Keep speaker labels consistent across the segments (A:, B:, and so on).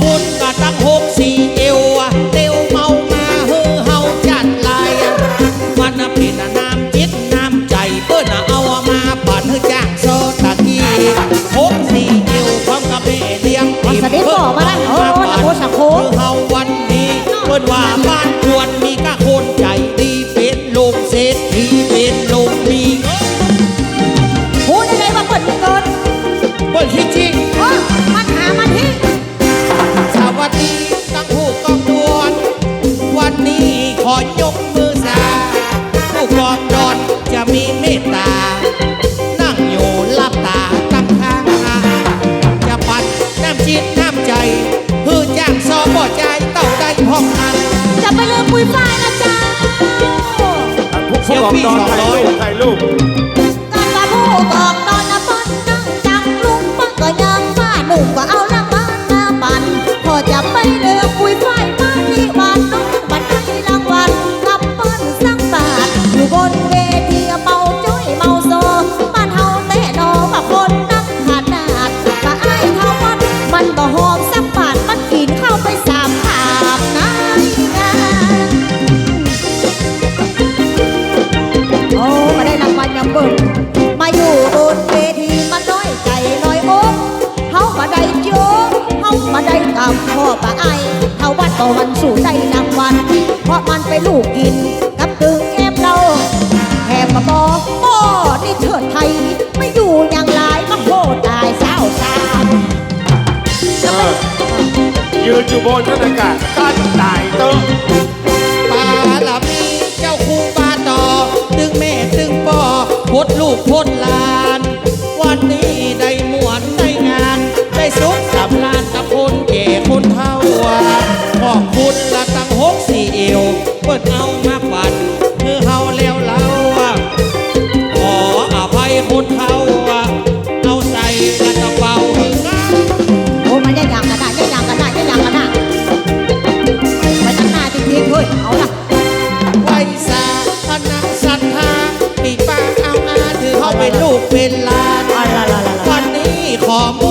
A: คนก็ตั้งหกสี่เอวเตียวเมามาเฮอเฮาจัดลายมันเป็นน้ำจิตน้ำใจเพื่อนเอามาปัดเให้จ้างโซตะกี้หกสี่เอวพร้อมกับเบี้ย
B: เลี้ยงเปิ้น
A: เปิ้น
B: มา
A: ปั่นเฮอเฮา
B: วันนี้เพื่อนว่าบ้านกู พี่สองร้อถ่ายรู
A: ป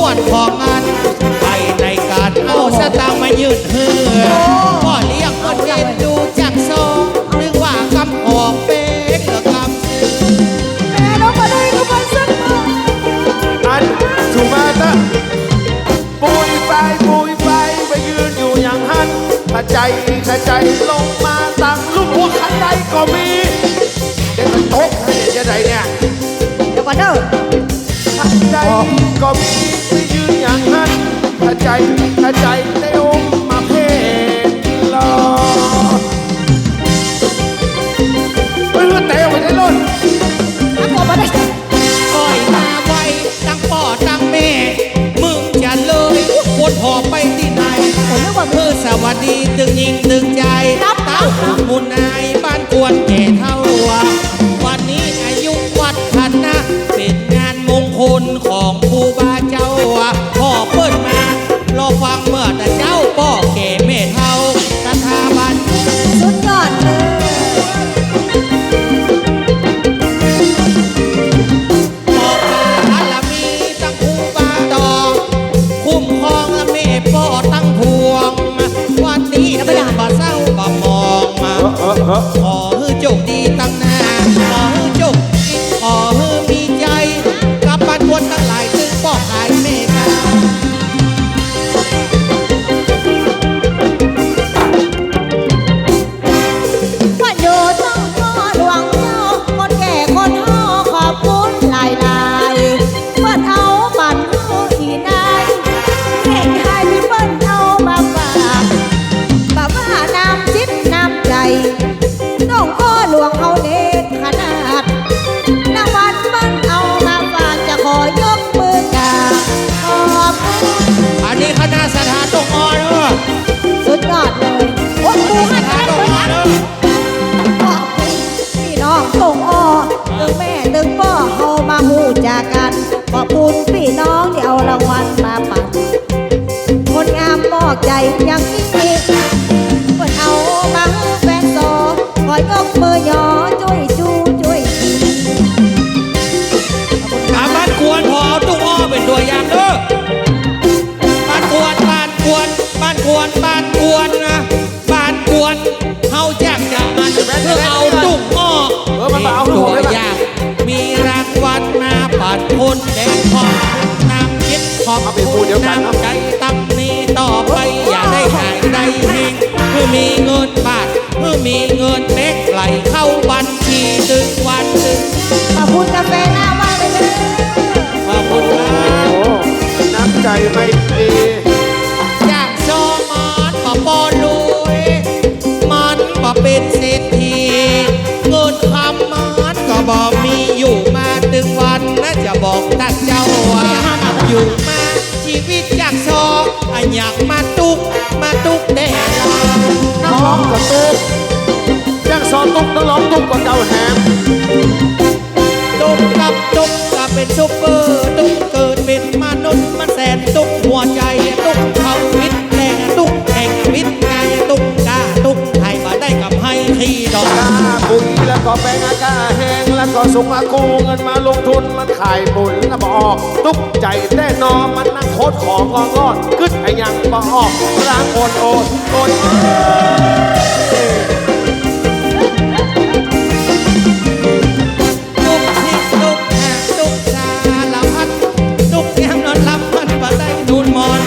A: ส่วนของ
B: งานไป
A: ในการเอาสตางค์มายืดเฮือพ่อเลี้ยงคนเย็นดูจากซองนึกว่ากำออกเป๊กกับกำซื้อ
B: แม่น้อไมาดูทุกคนซึ่งอั
C: นถูมาตะปุยไฟปุยไฟไปยืนอยู่อย่างหันขใจขใจลงมาตั้งลูกหัวขันใดก็มีเด็กมันตกให้เดี๋จะไห
A: นเนี่ยเดี๋
B: ย
A: วก่อนเด้อขัน
B: ใดก็มี
A: ถ้า
B: ใจ
A: ถ้าใจ
B: เต้ ขอบคุณพี่น้องที่เอารางวัลมาปักคนงามมอกใจยังมี อบ
A: เอา
C: ไปพูดเดียวกัน น้ำ
A: ใจตั้งนี้ต่อไปอย่าได้หายได้เฮงคือมีเงินบาทคือมีเงินเม็กไหลเข้าบัญชีตึงวันตึง
B: ขอบคุณกาแฟหน้าบ้านเลยนะ
A: ขอบคุณครับ
C: น้ำใจไม่ตี
A: อยากโชว์มันบ่บอลุยมันบ่เป็นเศรษฐี วิตอยากโชว์อะอยากมาตุก มาตุกแด่เรา
C: นักร้องกับตุ๊กยังสอนตุ๊กนักร้องตุ๊กกับเจ้าแหม
A: ตุกกับตุกก็เป็นซุปเปอร์า
C: ปุ๋ยแล้วก็แปลงอากาศแห้งแล้วก็ส่งอากูเงินมาลงทุนมันขายบุญแล้วบออกตุ๊กใจแน่นอนมันนั่งโคตรของงอนงอนกึดไอ้ยังบออกล้างโอนโอนโอน
A: ตุ๊กทิศตุ๊กแหกตุ๊กสารพัดตุ๊กยามนอนหลับมันบ่ได้นูนมอน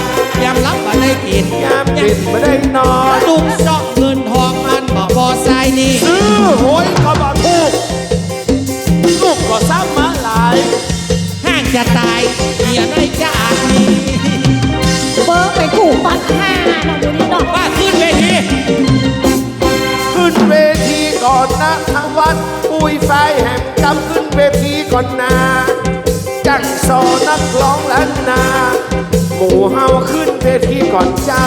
A: ยามหลับบ่ได้กิน
C: ยามกินไม่ได้นอน
A: นี่
C: ซื้อหวยก็บอกถูกลูกก็ซ้ำมาหลาย
A: ห้างจะตายเมียได้จะอาจมี
B: เบิร์ไปขู่ปัดห้านะดูนี่ดอก
A: ว่าขึ้นเวที
C: ขึ้นเวทีก่อนนะทั้งวันปุยไฟแห่งกำขึ้นเวทีก่อนนาจังสอนักร้องล้านนา หมู่เฮาขึ้นเวทีก่อนเจ้า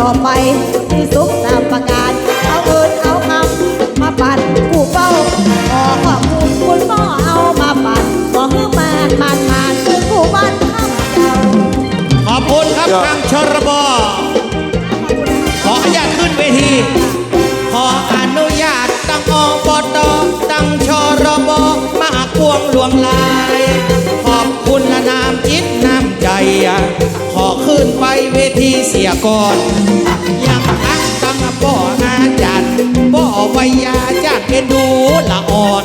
B: ตั้งนี้ต่อไปที่สุขตามประการเอาเอินเอาคำมาปั่นผู้เฝ้าขอขอบคุณคุณพ่อเอามาปั่นขอฮือมานมานมานคือผู้บ้านข้ามเจ้า
A: ขอบคุณครับทางชรบขออนุญาตขึ้นเวที ขออนุญาตตั้งอบตตั้งชรบมากพวงหลวงลาย ขอบคุณและนามจิตน้ำใจขอขึ้ นไปเวทีเสียก่อน ยังทักตั้งบ่ออาจารย์บ่อวิยาจากเอ็นดูละอ่อน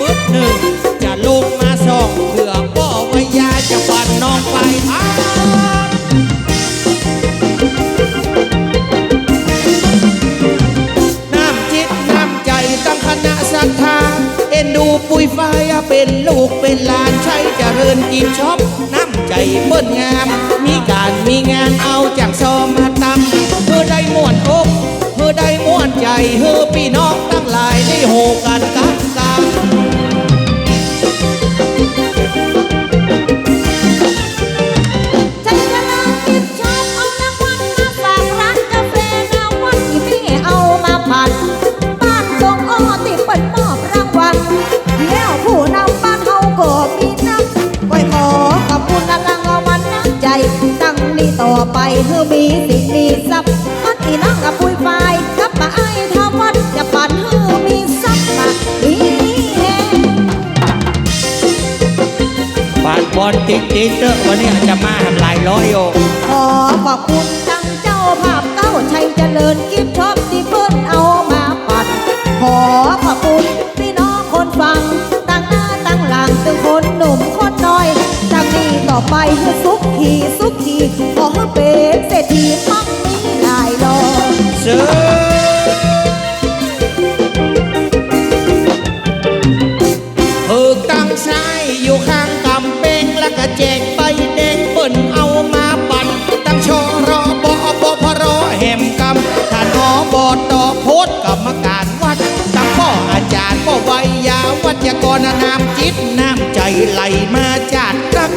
A: ปึ๊บหนึ่งจะลงมาสองเพื่อบ่อวิยาจะฟันน้องไปอ้าวน้ำจิตน้ำใจตั้งคณะศรัทธา เอ็นดูปุยฝ้าเป็นลูกเป็นหลานใช้เจริญกินชอบน้ำ เปิ้นงาม มีการมีงานเอาจากซอมาตำเพื่อได้ม่วนอกเพื่อได้ม่วนใจเพื่อพี่น้องตั้งหลายได้โหกกัน
B: บอลติ๊ก
A: ติ๊กเตอร์วันนี้จะมาทำลายร้อยโย
B: ขอขอบคุณดังเจ้าภาพเก้าชัยเจริญกิฟชอบที่เพิ่นเอามาปัด ขอขอบคุณพี่น้องคนฟัง ตั้งหน้าตั้งหลังตึงคนหนุ่มคนน้อยจากนี้ต่อไปให้สุขขีสุขขีขอเป็นเศรษฐีมั่งมีหลายรอ
A: เสือ นน้ำจิตน้ำใจไหลมาจากรัก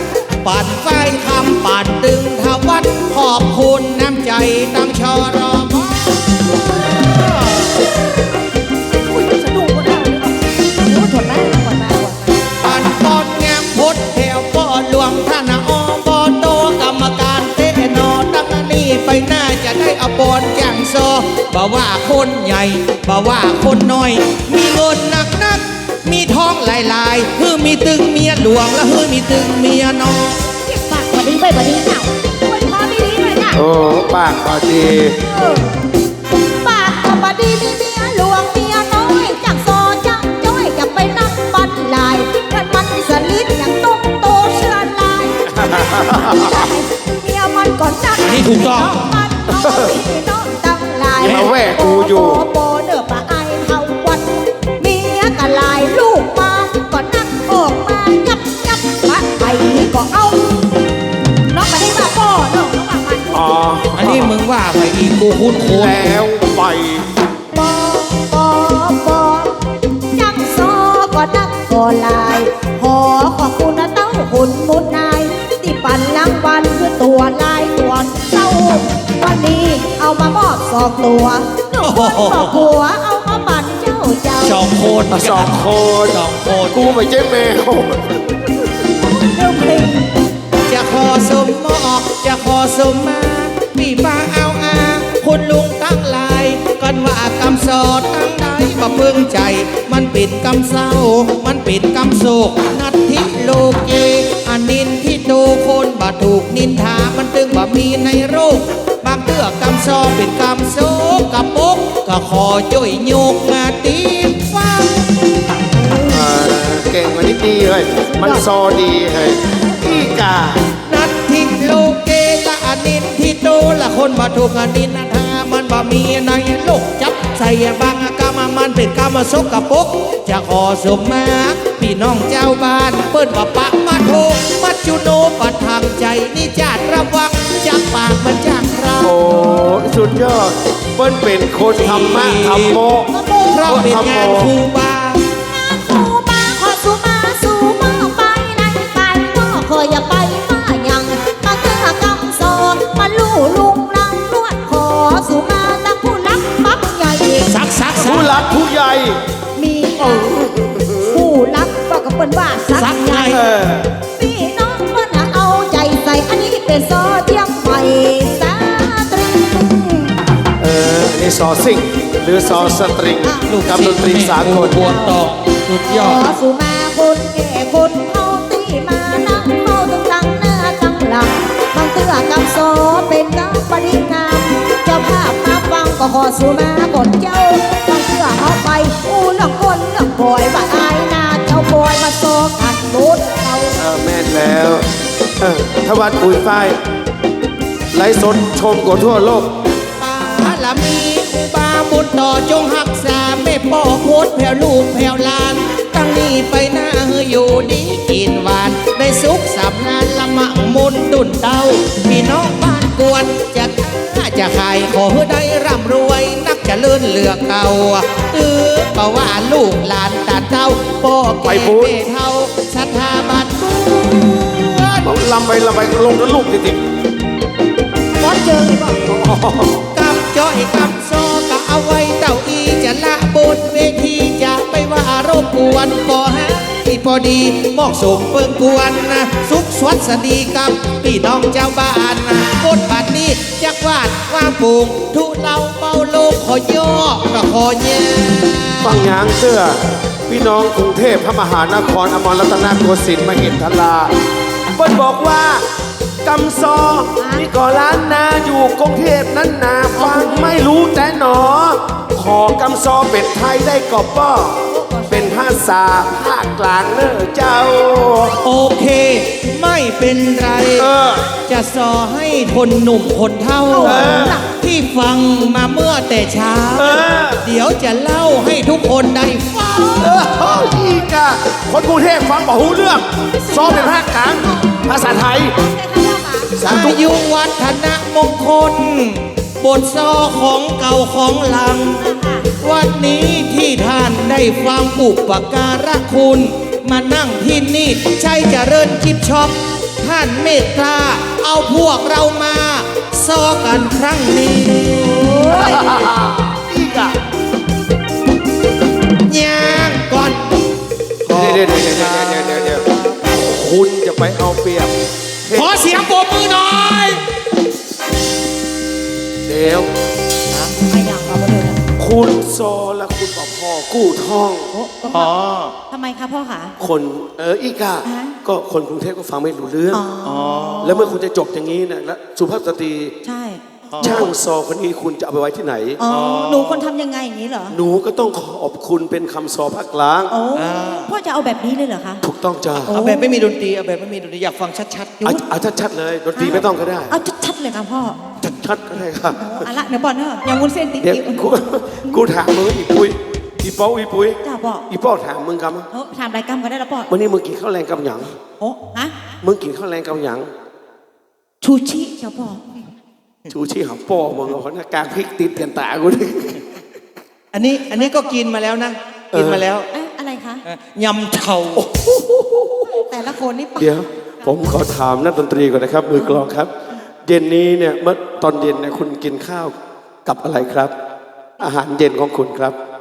A: ปั่นไฟคำปั่นดึงทวัดขอบคุณน้ำใจตั้งชอรอมอ
B: อุ้ยสะดุ้งหมดแล้วโอ้ยถอดแม่ถอดแม่ถอดแม่
A: ปันปอนงามพดแถวป่อหลวงท่านอบอโตกรรมการเตนอตั้งนี้ไปน่าจะได้อาบอลแจงโซบ่ว่าคนใหญ่บ่ว่าคนน้อย มีเงินหนักนักมีทอง หลายๆคือมีตึงเมียหลวงและคือมีตึงเมียน้อย
B: เก็บปากวันนี้ไปวันนี้เน่าอวยพรดีๆเลยนะ
C: โอ้ปากพอดี
B: เออปากก็บดีมีเมียหลวงเมียน้อยจังโซจังจ้อยจะไปนั่งบันลายกันมันสลิดอย่างตุ้มโตเชื่อลายเมียมันก่อนนัก
A: อันนี้ถูกต้อง
B: มันน้องพี่น้องตั้งหลาย
C: อย่ามาแวะกูอยู่
B: มึง
A: ว่าไปอีกูคุ้นโคน
C: แล้วไป
B: ปอปอปอจังโซก็นักก็ลายขอขอบคุณนะเต้าหุ่นมุดนายที่ปั่นรางวัลคือตัวลายตัวเต้าวันนี้เอามามอบสองตัวหนุ่มคนบอกหัวเอามาปั่นเจ้าเจ้า
A: สองโคน
C: สองคน
A: สองโคน
C: กูไม่ใช่แมว
B: เริ่มเพลง
A: จะขอสมหมอกจะขอสมมาพี่ ป้าเอาอาคุณลุงตั้งหลายกันว่ากำสอดตั้งใดบ่เพิ่งใจ มันปิดกำเศร้า มันปิดกำโศกนัดทิโลเกอันนินที่โตคนบ่ถูกนินทามันตึงบ่มีในโรคบางเตื้อกำซอเป็นกำโศกกะปกก็ขอจ่อยโยกมาตีฟัง
C: อ่าเก่งกว่านี้ดีเฮ้ยมันซอดีเฮ้ยอีกา
A: นัดทิโลเกละอนินทิโต ละคนบ่ถูกอนินทามันบ่มีในโลกจับใส่บางกรรมมันเป็นกรรมสกปรกจะขอสมมาพี่น้องเจ้าบ้าน เปิ้นว่าปะมาโทมัจจุโนปะทางใจนี่จาดระวังจากปากมันจากเรา
C: โอ้สุดยอดเปิ้นเป็นคนธรรมะธรรมโม
A: เพราะเป็นงานครูบา
B: สูมาขอสูมาสูมาไปไหนไปก็เคยอย่าไป ผู้กห
C: ลักผู้ใหญ่
B: มีผู้รักก็กับเปิ้นว่า
A: ซั
B: สั
A: ก
B: ก
A: ไง
C: เออ
B: พี่น้องเปิ้นน่ะเอาใจใส่อันนี้เป็นซอเทียมใหม่สาตรี
C: เออนี่ซอซิ่งหรือซอสตริง
A: ลูก
C: กับดนตรีสากล
A: บวงตอกสุดย
B: ข
A: อ
B: อ
A: ด
B: สูมาคนแก่คนเฮาตีมานั่งเฝ้าตึงตั้งหน้าตั้งหลังบางเตื้อกำซอเป็นกำปริงามเจ้าภาพมาฟังก็ขอสูมากดเจ้าบาง เตื้อเอาไปอู้เลือกคนเลือกบอยว่าอายหนาเจ้าบอยมาโซกันบูดเขา
C: เออแม่นแล้วเออทวัดปุ๋ยฝ้ายไลฟ์สดชมกว่าทั่วโลก
A: ปาละมีอุบาบุญต่อจงหักษาแม่ป่อโคตรแผ่วลูกแผ่วหลาน ตั้งนี้ไปหน้าเฮออยู่ดีกินหวาน ได้สุขสับนานละมังมุนดุนเต้าพี่น้องบ้านกวนจะค้าจะขายขอให้ได้ร่ำรวยนัก จะเลื่อนเหลือเก่าเออก็ว่าลูกหลานตาเต้าป่อ
C: ไป
A: แก่
C: บุญ
A: แม่เท่าสถาบันเมือง
C: ลำไปลำไปลงแล้วลูกจริง
B: บอสเจอเลยบอก
C: ๆ
A: กำจ้อยกำโซก็เอาไว้เต้าอีจะละบนเวทีจะไม่ว่ารบกวนก็ให้พอดีเหมอกสมเปิงกวนนะสุขสวัสดีกับพี่น้องเจ้าบ้านนะบทบาทนี้จักวาดว่างปูงทุเรา เป่าโลกขอย่อก็ขอแย่
C: ฟังยางเสื้อ พี่น้องกรุงเทพพระมหานครอมรรัตนโกสินทร์มหินทลาเปิ้นบอกว่ากำซอนี่ก็ล้านนาอยู่กรุงเทพนั้นนาฟังไม่รู้แต่หนอ ขอกำซอเป็ดไทยได้กอบป้อ เป็นภาษาภาคกลางเนอะเจ้า
A: โอเค ไม่เป็นไร
C: เออ
A: จะสอให้คนหนุ่มคนเท่า
C: เออ
A: ที่ฟังมาเมื่อแต่เช้า
C: เออ
A: เดี๋ยวจะเล่าให้ทุกคนได้ฟัง
C: เอออีกอะคนกรุงเทพฟังบอกหูเรื่องซอเป็นภาคกลางภาษาไทย สาธุ
A: อายุวัฒนมงคล บทซอของเก่าของหลัง วันนี้ที่ท่านได้ฟังบุปการะคุณ มานั่งที่นี่ใช่เจะเริญคิดชอบท่านเมตตาเอาพวกเรามาซอกันครั้งนี้
C: อีกอะ
A: ย่างก่อน
C: เดี๋ยวเดี๋ยวเดี๋ยวเดี๋ยวเดี๋ยวเดี๋ยวเดี๋ยวคุณจะไปเอาเปรียบ
A: ขอเสียงโบกมือหน่อย
C: เดี๋ยว ซและคุณปอพ่อกู้ท่อง
D: โอ้ก็พ่อทำไมคะพ่อคะ
C: คนเอออีกอะ
D: ฮะ
C: ก็คนกรุงเทพก็ฟังไม่รู้เรื่อง
D: อ๋อ
C: แล้วเมื่อคุณจะจบอย่างนี้นะแล้วสุภาพสตรี
D: ใช่
C: ช่างซอคนนี้คุณจะเอาไปไว้ที่ไหน
D: อ๋อ หนูคนทำยังไงอย่างนี้เหรอ
C: หนูก็ต้องขอบคุณเป็นคำซอภาคกลาง
D: โอ้พ่อจะเอาแบบนี้เลยเหรอคะ
C: ถูกต้องจ้า
A: เอาแบบไม่มีดนตรีเอาแบบไม่มีดนตรีอยากฟังชัดๆ
C: เอาเอาชัดๆเลยดนตรีไม่ต้องก็ได้
D: เอาชัดๆเลยค่ะพ่อ
C: ชัดๆก็ได้ค่ะ
D: เอาละเดี๋ยวบอลเนอะอย่างวุ้นเส้นติ๊ก
C: เดี๋ยว
D: ติ๊ก
C: กูกูถามมึงอีปุ้ยอีป้ออีปุ้ย
D: จ้าพ่อ
C: อีป้อถามมึงก
D: เออถามรายการก็ได้แล้วพ่อำ
C: วันนี้มึงกินข้าวแรงกับหยัง
D: โอ้ฮะ
C: มึงกินข้าวแรงกับหยัง
D: ชูชิเจ้าพ่อ
C: ชูชีหำป้อมึงเอาคนหน้ากลางพริกติดเตียนตากูดิ
A: อันนี้อันนี้ก็กินมาแล้วนะ กินมาแล้ว
D: เอ๊ะอะไรคะ
A: เอ่อยำเทา
D: แต่ละคนนี่ปะ
C: เดี๋ยว ผมขอถามนักดนตรีก่อนนะครับ มือกลองครับ เย็นนี้เนี่ยเมื่อตอนเย็นเนี่ยคุณกินข้าวกับอะไรครับ อาหารเย็นของคุณครับ